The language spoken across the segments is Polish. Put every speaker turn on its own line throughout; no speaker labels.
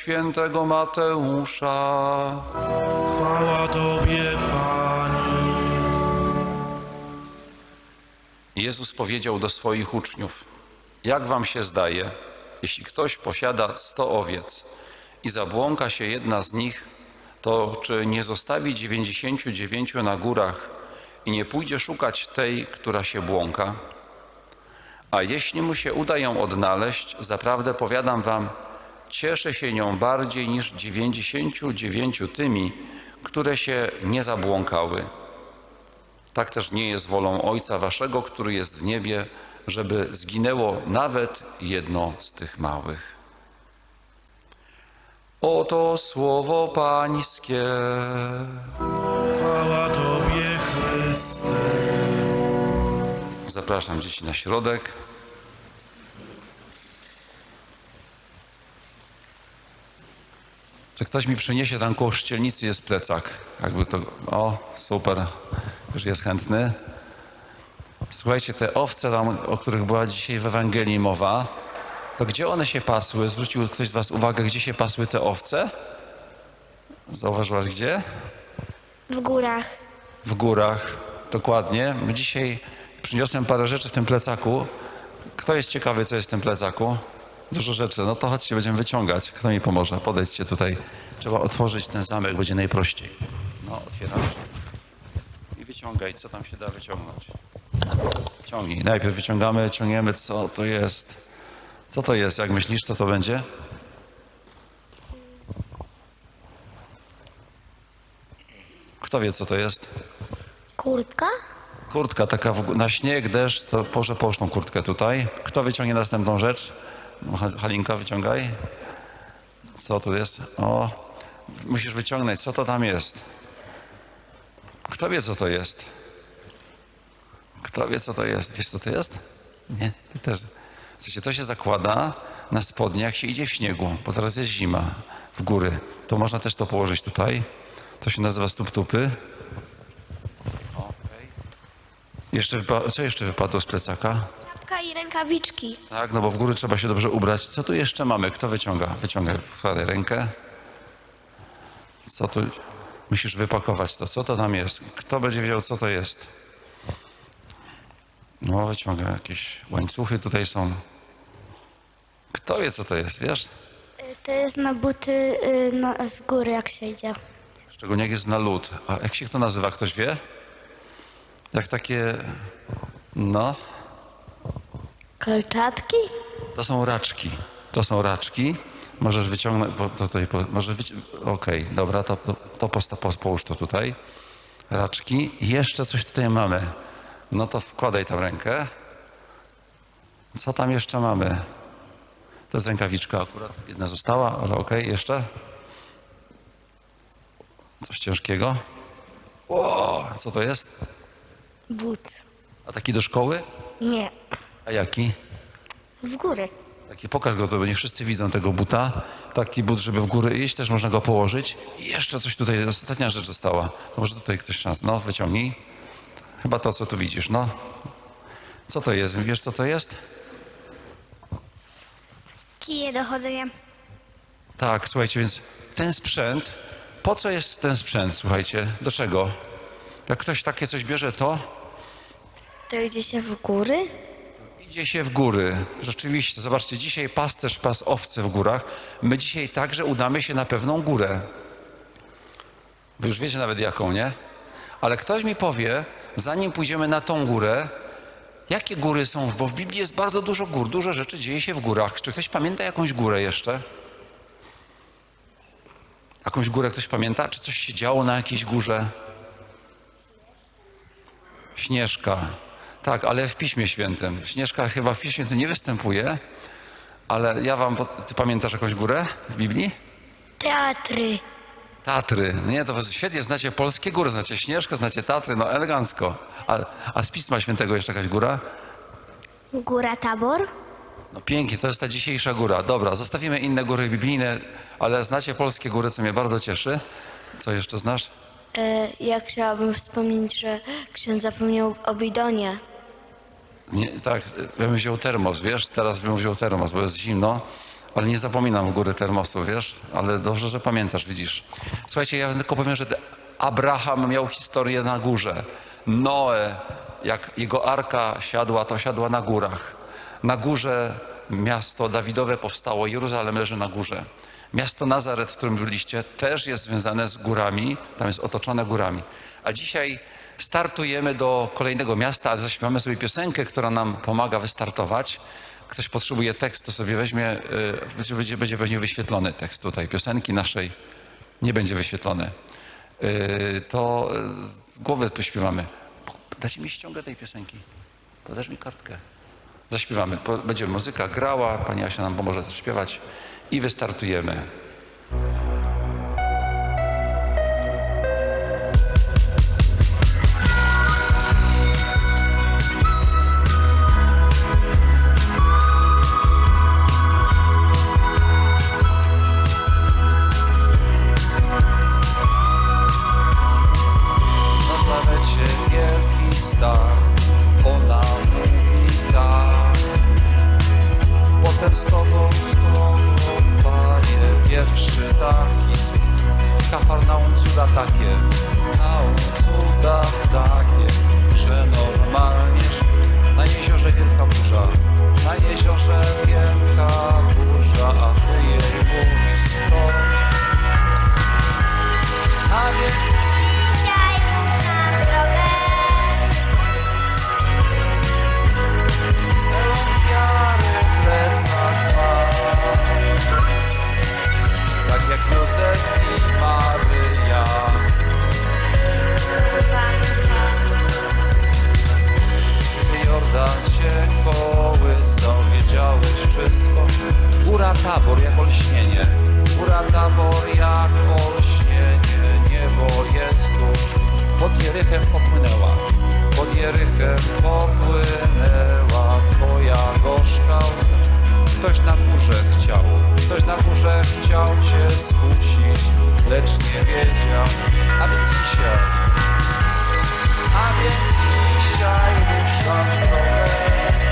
świętego Mateusza.
Chwała Tobie, Panie.
Jezus powiedział do swoich uczniów: Jak wam się zdaje, jeśli ktoś posiada sto owiec i zabłąka się jedna z nich, to czy nie zostawi dziewięćdziesięciu dziewięciu na górach i nie pójdzie szukać tej, która się błąka? A jeśli mu się uda ją odnaleźć, zaprawdę powiadam wam, cieszy się nią bardziej niż dziewięćdziesięciu dziewięciu tymi, które się nie zabłąkały. Tak też nie jest wolą Ojca Waszego, który jest w niebie, żeby zginęło nawet jedno z tych małych. Oto słowo Pańskie.
Chwała Tobie, Chryste.
Zapraszam dzieci na środek. Czy ktoś mi przyniesie tam koło szczelnicy jest plecak? Jakby to. O, super. Już jest chętny. Słuchajcie, te owce tam, o których była dzisiaj w Ewangelii mowa, to gdzie one się pasły? Zwrócił ktoś z Was uwagę, gdzie się pasły te owce? Zauważyłaś gdzie?
W górach.
W górach, dokładnie. Dzisiaj przyniosłem parę rzeczy w tym plecaku. Kto jest ciekawy, co jest w tym plecaku? Dużo rzeczy. No to chodźcie, będziemy wyciągać. Kto mi pomoże? Podejdźcie tutaj. Trzeba otworzyć ten zamek, będzie najprościej. No, otwieramy. I wyciągaj, co tam się da wyciągnąć. Ciągnij. Najpierw wyciągamy, ciągniemy, co to jest. Co to jest? Jak myślisz, co to będzie? Kto wie, co to jest?
Kurtka?
Kurtka taka w, na śnieg, deszcz, to proszę połóż tą kurtkę tutaj. Kto wyciągnie następną rzecz? No, Ha- Halinka, wyciągaj. Co tu jest? O, musisz wyciągnąć, co to tam jest? Kto wie, co to jest? Kto wie, co to jest? Wiesz, co to jest? Nie, ty też. Słuchajcie, to się zakłada na spodnie, jak się idzie w śniegu, bo teraz jest zima, w góry. To można też to położyć tutaj. To się nazywa stóp-tupy. Jeszcze co jeszcze wypadło z plecaka?
I rękawiczki.
Tak, no bo w góry trzeba się dobrze ubrać. Co tu jeszcze mamy? Kto wyciąga? Wyciągaj, wkładaj rękę. Co tu? Musisz wypakować to. Co to tam jest? Kto będzie wiedział, co to jest? No, wyciąga jakieś łańcuchy tutaj są. Kto wie, co to jest, wiesz?
Y, To jest na buty y, na, w góry, jak się idzie.
Szczególnie jak jest na lód. A jak się to nazywa? Ktoś wie? Jak takie... No,
Kolczatki?
To są raczki. To są raczki. Możesz wyciągnąć, bo to tutaj, może wyci- okej, dobra, to, to, to posta, po, połóż to tutaj. Raczki. I jeszcze coś tutaj mamy. No to wkładaj tam rękę. Co tam jeszcze mamy? To jest rękawiczka akurat. Jedna została, ale okej, jeszcze. Coś ciężkiego. O, co to jest?
But.
A taki do szkoły?
Nie.
A jaki?
W góry.
Taki pokaż go, to nie wszyscy widzą tego buta. Taki but, żeby w górę iść, też można go położyć. I jeszcze coś tutaj, ostatnia rzecz została. To może tutaj ktoś szans. No, wyciągnij. Chyba to, co tu widzisz, no. Co to jest? Wiesz, co to jest?
Kije do chodzenia.
Tak, słuchajcie, więc ten sprzęt, po co jest ten sprzęt, słuchajcie? Do czego? Jak ktoś takie coś bierze, to
To idzie się w góry?
Idzie się w góry. Rzeczywiście, zobaczcie, dzisiaj pasterz pas owce w górach. My dzisiaj także udamy się na pewną górę. Wy już wiecie nawet jaką, nie? Ale ktoś mi powie, zanim pójdziemy na tą górę, jakie góry są, bo w Biblii jest bardzo dużo gór, dużo rzeczy dzieje się w górach. Czy ktoś pamięta jakąś górę jeszcze? Jakąś górę ktoś pamięta? Czy coś się działo na jakiejś górze? Śnieżka. Tak, ale w Piśmie Świętym. Śnieżka chyba w Piśmie Świętym nie występuje, ale ja wam... Ty pamiętasz jakąś górę w Biblii?
Teatry.
Tatry. Nie, to świetnie znacie polskie góry, znacie Śnieżkę, znacie Tatry, no elegancko. A, a z Pisma Świętego jeszcze jakaś góra?
Góra Tabor?
No pięknie, to jest ta dzisiejsza góra. Dobra, zostawimy inne góry biblijne, ale znacie polskie góry, co mnie bardzo cieszy. Co jeszcze znasz?
E, Ja chciałabym wspomnieć, że ksiądz zapomniał o bidonie.
Nie, tak, ja bym wziął termos, wiesz, teraz bym wziął termos, bo jest zimno, ale nie zapominam góry termosu, wiesz, ale dobrze, że pamiętasz, widzisz. Słuchajcie, ja tylko powiem, że Abraham miał historię na górze. Noe, jak jego arka siadła, to siadła na górach. Na górze miasto Dawidowe powstało, Jeruzalem leży na górze. Miasto Nazaret, w którym byliście, też jest związane z górami, tam jest otoczone górami. A dzisiaj startujemy do kolejnego miasta, ale zaśpiewamy sobie piosenkę, która nam pomaga wystartować. Ktoś potrzebuje tekst, to sobie weźmie, y, będzie, będzie, pewnie wyświetlony tekst tutaj piosenki naszej. Nie będzie wyświetlony. To z głowy pośpiewamy. Dajcie mi ściągę tej piosenki. Podasz mi kartkę. Zaśpiewamy. Będzie muzyka grała, pani Asia nam pomoże też śpiewać i wystartujemy. Jerychem popłynęła Pod Jerychem popłynęła Twoja gorzka łza Ktoś na górze chciał Ktoś na górze chciał Cię skusić Lecz nie wiedział A więc dzisiaj a więc dzisiaj ruszam w drogę.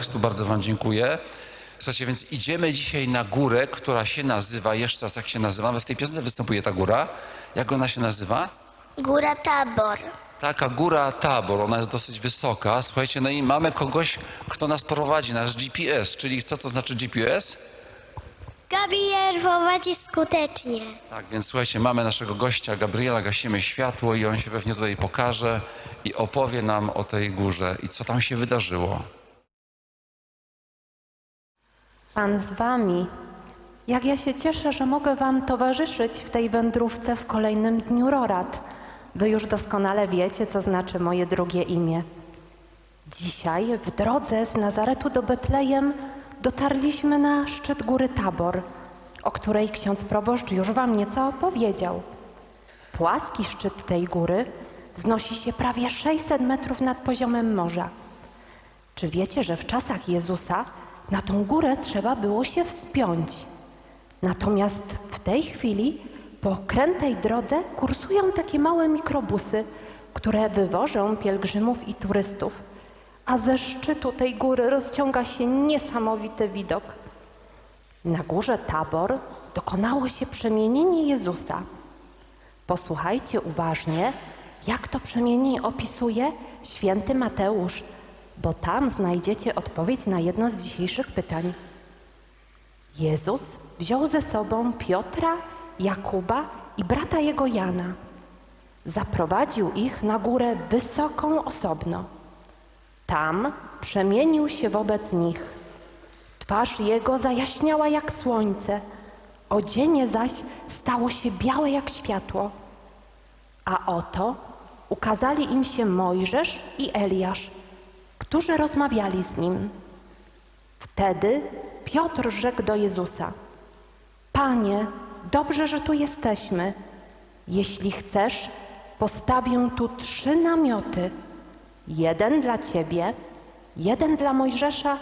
Tekstu, bardzo wam dziękuję. Słuchajcie, więc idziemy dzisiaj na górę, która się nazywa, jeszcze raz jak się nazywa, w tej piosence występuje ta góra. Jak ona się nazywa?
Góra Tabor.
Taka góra Tabor, ona jest dosyć wysoka. Słuchajcie, no i mamy kogoś, kto nas prowadzi, nasz GPS, czyli co to znaczy GPS?
Gabriel prowadzi skutecznie.
Tak, więc słuchajcie, mamy naszego gościa Gabriela, gasimy światło i on się pewnie tutaj pokaże i opowie nam o tej górze i co tam się wydarzyło.
Pan z wami. Jak ja się cieszę, że mogę wam towarzyszyć w tej wędrówce w kolejnym dniu Rorat. Wy już doskonale wiecie, co znaczy moje drugie imię. Dzisiaj w drodze z Nazaretu do Betlejem dotarliśmy na szczyt góry Tabor, o której ksiądz proboszcz już wam nieco opowiedział. Płaski szczyt tej góry wznosi się prawie 600 metrów nad poziomem morza. Czy wiecie, że w czasach Jezusa na tą górę trzeba było się wspiąć? Natomiast w tej chwili po krętej drodze kursują takie małe mikrobusy, które wywożą pielgrzymów i turystów, a ze szczytu tej góry rozciąga się niesamowity widok. Na górze Tabor dokonało się przemienienie Jezusa. Posłuchajcie uważnie, jak to przemienienie opisuje święty Mateusz, bo tam znajdziecie odpowiedź na jedno z dzisiejszych pytań. Jezus wziął ze sobą Piotra, Jakuba i brata jego Jana. Zaprowadził ich na górę wysoką osobno. Tam przemienił się wobec nich. Twarz jego zajaśniała jak słońce, odzienie zaś stało się białe jak światło. A oto ukazali im się Mojżesz i Eliasz, którzy rozmawiali z nim. Wtedy Piotr rzekł do Jezusa: Panie, dobrze, że tu jesteśmy. Jeśli chcesz, postawię tu trzy namioty: jeden dla ciebie, jeden dla Mojżesza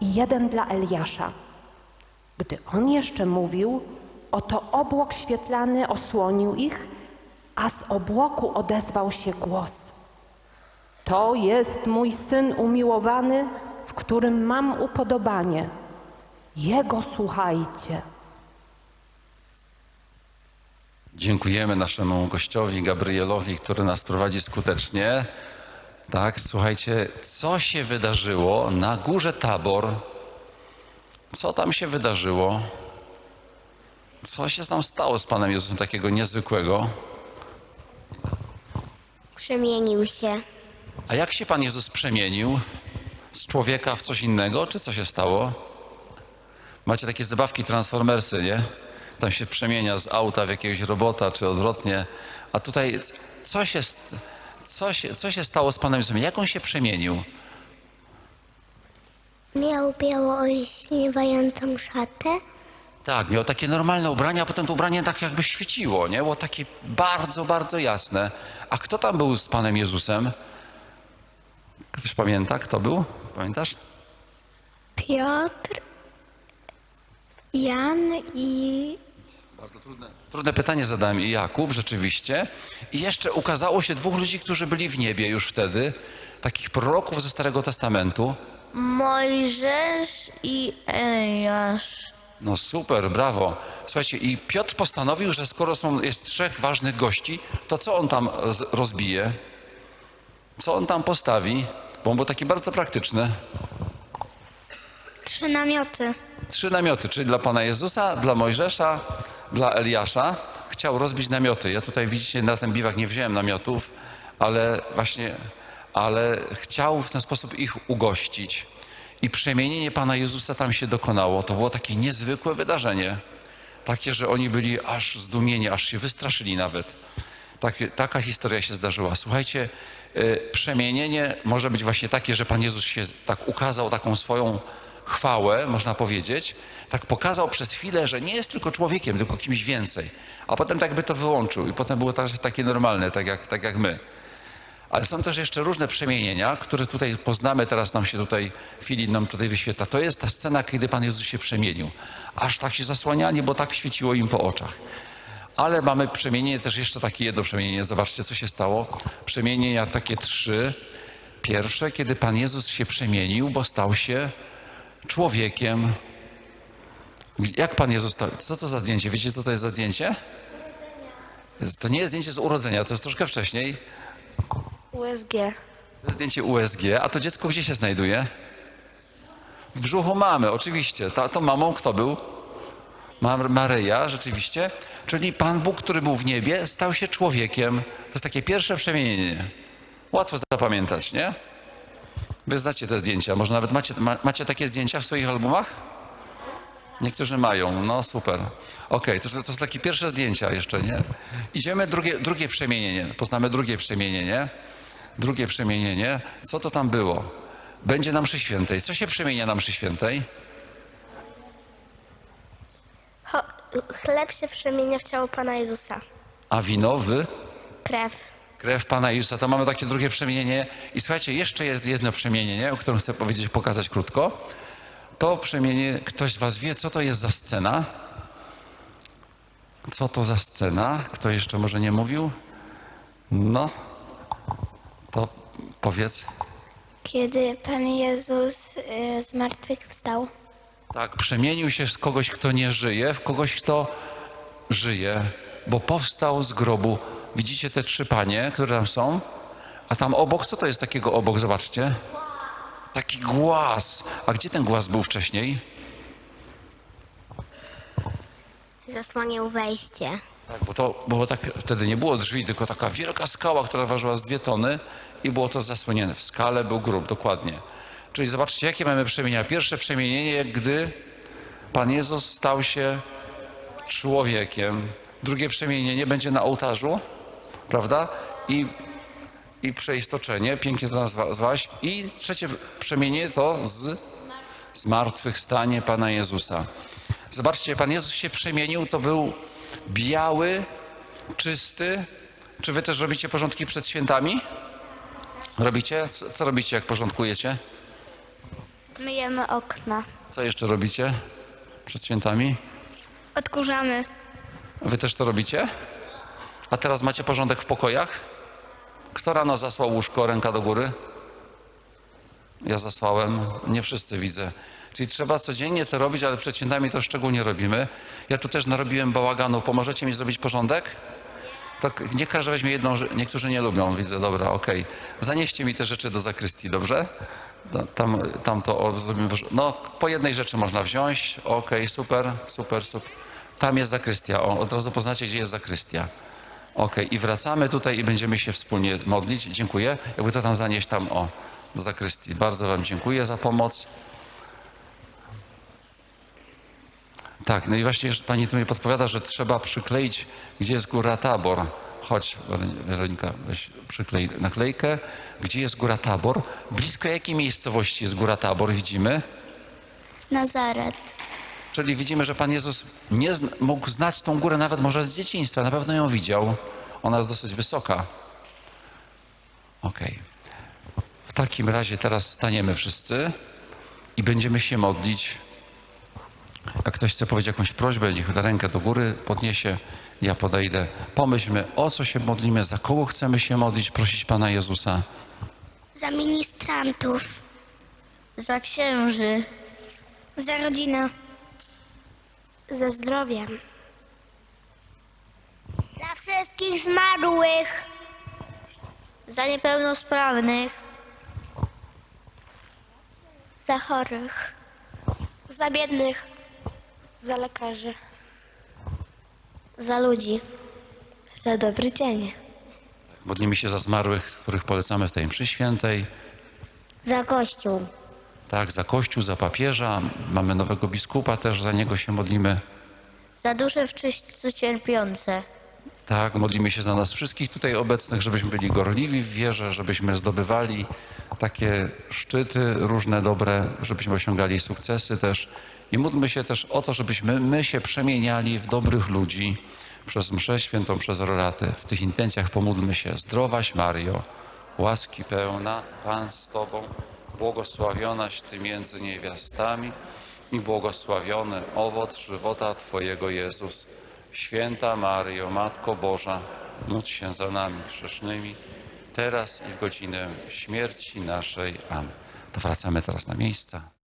i jeden dla Eliasza. Gdy on jeszcze mówił, oto obłok świetlany osłonił ich, a z obłoku odezwał się głos. To jest mój syn umiłowany, w którym mam upodobanie. Jego słuchajcie.
Dziękujemy naszemu gościowi Gabrielowi, który nas prowadzi skutecznie. Tak, słuchajcie, co się wydarzyło na górze Tabor? Co tam się wydarzyło? Co się tam stało z Panem Jezusem takiego niezwykłego?
Przemienił się.
A jak się Pan Jezus przemienił? Z człowieka w coś innego, czy co się stało? Macie takie zabawki Transformersy, nie? Tam się przemienia z auta w jakiegoś robota, czy odwrotnie. A tutaj co się, co się, co się stało z Panem Jezusem? Jak On się przemienił?
Miał biało olśniewającą szatę.
Tak, miał takie normalne ubrania, a potem to ubranie tak jakby świeciło, nie? Było takie bardzo, bardzo jasne. A kto tam był z Panem Jezusem? Ktoś pamięta, kto był? Pamiętasz?
Piotr, Jan i
Bardzo trudne. Trudne pytanie zadałem i Jakub, rzeczywiście. I jeszcze ukazało się dwóch ludzi, którzy byli w niebie już wtedy, takich proroków ze Starego Testamentu.
Mojżesz i Eliasz.
No super, brawo. Słuchajcie, i Piotr postanowił, że skoro są, jest trzech ważnych gości, to co on tam roz- rozbije? Co on tam postawi? Bo on był taki bardzo praktyczny.
Trzy namioty.
Trzy namioty, czyli dla Pana Jezusa, dla Mojżesza, dla Eliasza. Chciał rozbić namioty. Ja tutaj widzicie, na ten biwak nie wziąłem namiotów, ale właśnie, ale chciał w ten sposób ich ugościć. I przemienienie Pana Jezusa tam się dokonało. To było takie niezwykłe wydarzenie. Takie, że oni byli aż zdumieni, aż się wystraszyli nawet. Takie, taka historia się zdarzyła. Słuchajcie, przemienienie może być właśnie takie, że Pan Jezus się tak ukazał taką swoją chwałę, można powiedzieć, tak pokazał przez chwilę, że nie jest tylko człowiekiem, tylko kimś więcej. A potem tak by to wyłączył i potem było tak- takie normalne, tak jak, tak jak my. Ale są też jeszcze różne przemienienia, które tutaj poznamy, teraz nam się tutaj, Filip nam tutaj wyświetla. To jest ta scena, kiedy Pan Jezus się przemienił. Aż tak się zasłaniali, bo tak świeciło im po oczach. Ale mamy przemienienie, też jeszcze takie jedno przemienienie. Zobaczcie, co się stało. Przemienienia takie trzy. Pierwsze, kiedy Pan Jezus się przemienił, bo stał się człowiekiem. Jak Pan Jezus stał? Co to za zdjęcie? Wiecie, co to jest za zdjęcie? To nie jest zdjęcie z urodzenia, to jest troszkę wcześniej.
USG.
Zdjęcie USG. A to dziecko gdzie się znajduje? W brzuchu mamy, oczywiście. Ta, to mamą kto był? Mar- Maryja, rzeczywiście, czyli Pan Bóg, który był w niebie, stał się człowiekiem. To jest takie pierwsze przemienienie. Łatwo zapamiętać, nie? Wy znacie te zdjęcia, może nawet macie, ma, macie takie zdjęcia w swoich albumach? Niektórzy mają, no super. Okej, to, to są takie pierwsze zdjęcia jeszcze, nie? Idziemy drugie, drugie przemienienie, poznamy drugie przemienienie. Drugie przemienienie, co to tam było? Będzie na mszy świętej. Co się przemienia na mszy świętej?
Chleb się przemienia w ciało Pana Jezusa.
A wino w
Krew.
krew Pana Jezusa. To mamy takie drugie przemienienie. I słuchajcie, jeszcze jest jedno przemienienie, o którym chcę powiedzieć, pokazać krótko. To przemienienie, ktoś z was wie, co to jest za scena? Co to za scena? Kto jeszcze może nie mówił? No, to powiedz.
Kiedy Pan Jezus y, z martwych wstał.
Tak, przemienił się z kogoś, kto nie żyje, w kogoś, kto żyje, bo powstał z grobu. Widzicie te trzy panie, które tam są? A tam obok, co to jest takiego obok? Zobaczcie. Taki głaz. A gdzie ten głaz był wcześniej?
Zasłaniał wejście.
Tak, bo to było tak, wtedy nie było drzwi, tylko taka wielka skała, która ważyła z dwie tony i było to zasłonięte. W skale był grób, dokładnie. Czyli zobaczcie, jakie mamy przemienienia. Pierwsze przemienienie, gdy Pan Jezus stał się człowiekiem. Drugie przemienienie będzie na ołtarzu, prawda? I, i przeistoczenie, pięknie to nazwałaś. I trzecie przemienienie to z zmartwychwstanie Pana Jezusa. Zobaczcie, Pan Jezus się przemienił, to był biały, czysty. Czy wy też robicie porządki przed świętami? Robicie? Co, co robicie, jak porządkujecie?
Myjemy okna.
Co jeszcze robicie przed świętami?
Odkurzamy.
Wy też to robicie? A teraz macie porządek w pokojach? Kto rano zasłał łóżko, ręka do góry? Ja zasłałem, nie wszyscy widzę. Czyli trzeba codziennie to robić, ale przed świętami to szczególnie robimy. Ja tu też narobiłem bałaganu. Pomożecie mi zrobić porządek? Tak, nie każdy weźmie jedną, niektórzy nie lubią, widzę, dobra, okej. Zanieście mi te rzeczy do zakrystii, dobrze? Tam, tam to zrobimy, no po jednej rzeczy można wziąć, okej, super, super, super. Tam jest zakrystia, o, od razu poznacie, gdzie jest zakrystia. Okej, i wracamy tutaj i będziemy się wspólnie modlić. Dziękuję. Jakby to tam zanieść tam, o, do zakrystii. Bardzo wam dziękuję za pomoc. Tak, no i właśnie pani tu mi podpowiada, że trzeba przykleić, gdzie jest góra Tabor. Chodź, Wero- Weronika, weź przyklej naklejkę. Gdzie jest góra Tabor? Blisko jakiej miejscowości jest góra Tabor, widzimy?
Nazaret.
Czyli widzimy, że Pan Jezus nie zna, mógł znać tą górę nawet może z dzieciństwa. Na pewno ją widział. Ona jest dosyć wysoka. Okej. W takim razie teraz staniemy wszyscy i będziemy się modlić. Jak ktoś chce powiedzieć jakąś prośbę, niech rękę do góry podniesie, ja podejdę. Pomyślmy, o co się modlimy, za kogo chcemy się modlić, prosić Pana Jezusa.
Za ministrantów.
Za księży.
Za rodzinę. Za zdrowie. Za wszystkich zmarłych.
Za niepełnosprawnych.
Za chorych. Za biednych. Za lekarzy.
Za ludzi. Za dobry dzień.
Modlimy się za zmarłych, których polecamy w tej mszy świętej.
Za kościół.
Tak, za Kościół, za papieża. Mamy nowego biskupa, też za niego się modlimy.
Za dusze w czyśćcu cierpiące.
Tak, modlimy się za nas wszystkich tutaj obecnych, żebyśmy byli gorliwi w wierze, żebyśmy zdobywali takie szczyty różne dobre, żebyśmy osiągali sukcesy też. I módlmy się też o to, żebyśmy my się przemieniali w dobrych ludzi przez mszę świętą, przez roraty. W tych intencjach pomódlmy się. Zdrowaś Mario, łaski pełna, Pan z Tobą, błogosławionaś Ty między niewiastami i błogosławiony owoc żywota Twojego Jezus. Święta Maryjo, Matko Boża, módl się za nami grzesznymi, teraz i w godzinę śmierci naszej. Amen. To wracamy teraz na miejsca.